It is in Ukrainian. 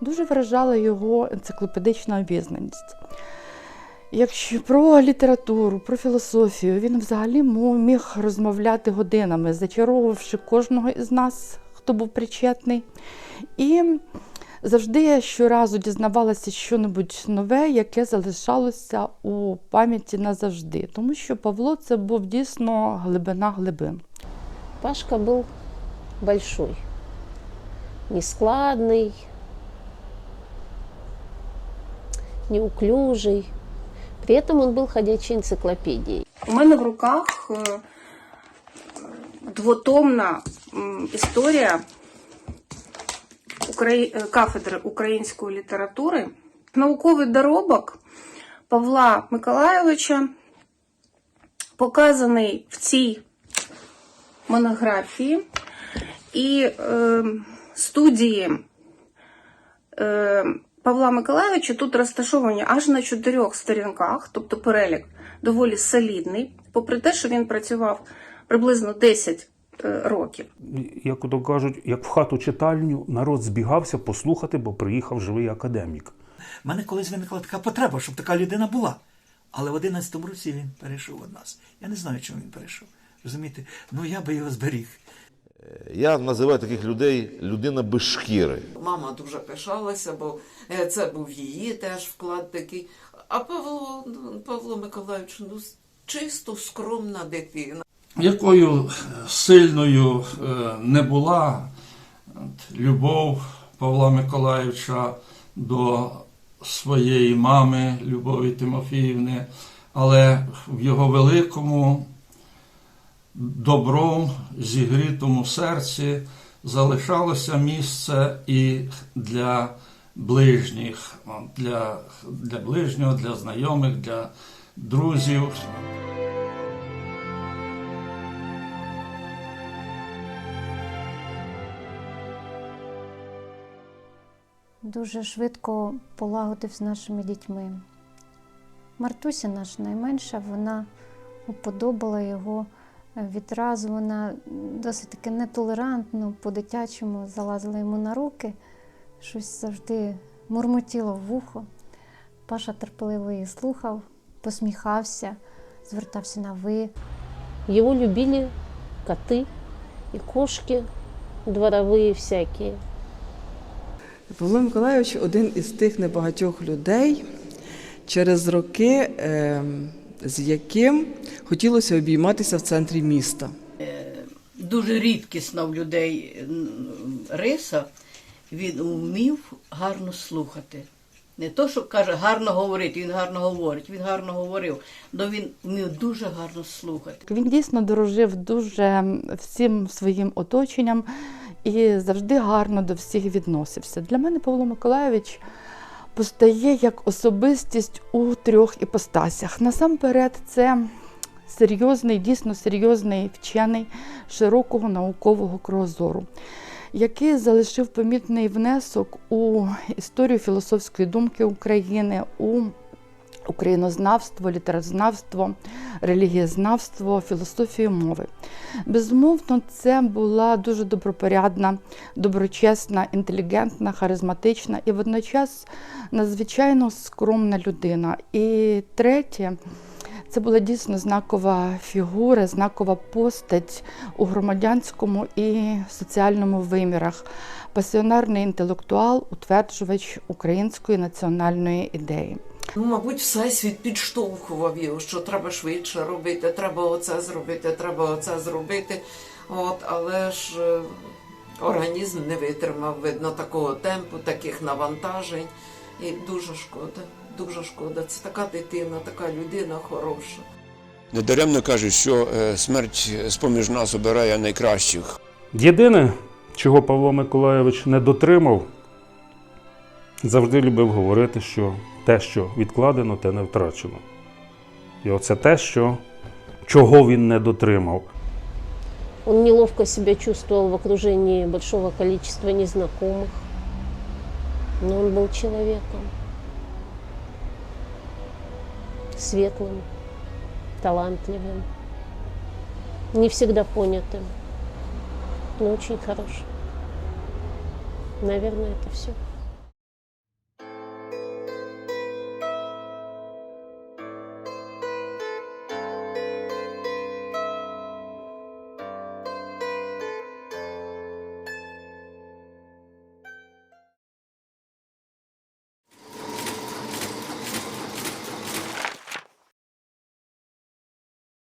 Дуже вражала його енциклопедична обізнаність. Якщо про літературу, про філософію, він взагалі міг розмовляти годинами, зачаровувавши кожного із нас, хто був причетний. І завжди я щоразу дізнавалася щось нове, яке залишалося у пам'яті назавжди. Тому що Павло це був дійсно глибина глибин. Пашка был большой, нескладный, неуклюжий. При этом он был ходячей энциклопедией. У мене в руках е, двотомна м, історія Украї- е, кафедри української літератури, науковий доробок Павла Миколайовича, показаний в цій монографії, і е, студії е, Павла Миколайовича тут розташовані аж на чотирьох сторінках, тобто перелік доволі солідний, попри те, що він працював приблизно 10 е, років. Як то кажуть, як в хату читальню народ збігався послухати, бо приїхав живий академік. У мене колись виникла така потреба, щоб така людина була. Але в 11-му році він перейшов від нас. Я не знаю, чому він перейшов. Розумієте? Ну я би його зберіг. Я називаю таких людей людина без шкіри. Мама дуже пишалася, бо е, це був її теж вклад такий. А Павло, ну, Павло Миколаївич, ну чисто скромна дитина. якою сильною е, не була любов Павла Миколаївича до своєї мами Любові Тимофіївни, але в його великому добром зігрітому серці залишалося місце і для ближніх, для, для ближнього, для знайомих, для друзів. дуже швидко полагодив з нашими дітьми. Мартуся наша найменша, вона уподобала його відразу. Вона досить таки нетолерантно, по-дитячому залазила йому на руки, щось завжди мурмотіло в вухо. Паша терпеливо її слухав, посміхався, звертався на ви. Его любили коты и кошки дворовые всякие. Павло Миколайович один із тих небагатьох людей через роки, ем, з яким хотілося обійматися в центрі міста. дуже рідкісна в людей риса, він вмів гарно слухати. Не то, що каже гарно говорити, він гарно говорить, він гарно говорив, але він вмів дуже гарно слухати. Він дійсно дорожив дуже всім своїм оточенням і завжди гарно до всіх відносився. Для мене Павло Миколайович постає як особистість у трьох іпостасях. Насамперед, це серйозний, дійсно серйозний вчений широкого наукового кругозору, який залишив помітний внесок у історію філософської думки України, у українознавство, літературознавство, релігієзнавство, філософію мови. Безумовно, це була дуже добропорядна, доброчесна, інтелігентна, харизматична і водночас надзвичайно скромна людина. І третє. Це була дійсно знакова фігура, знакова постать у громадянському і соціальному вимірах, пасіонарний інтелектуал, утверджувач української національної ідеї. Ну, мабуть, всесвіт підштовхував його, що треба швидше робити, треба оце зробити, треба оце зробити. От, але ж е, організм не витримав, видно, такого темпу, таких навантажень. І дуже шкода, дуже шкода. Це така дитина, така людина хороша. Недаремно кажуть, що е, смерть з-поміж нас обирає найкращих. Єдине, чого Павло Миколайович не дотримав, завжди любив говорити, що те, що відкладено, те не втрачено. І оце те, що, чого він не дотримав. Он неловко себя чувствовал в окружении большого количества незнакомых. Но он был человеком. Светлым, талантливым. Не всегда понятым, но очень хорошим. Наверное, это все.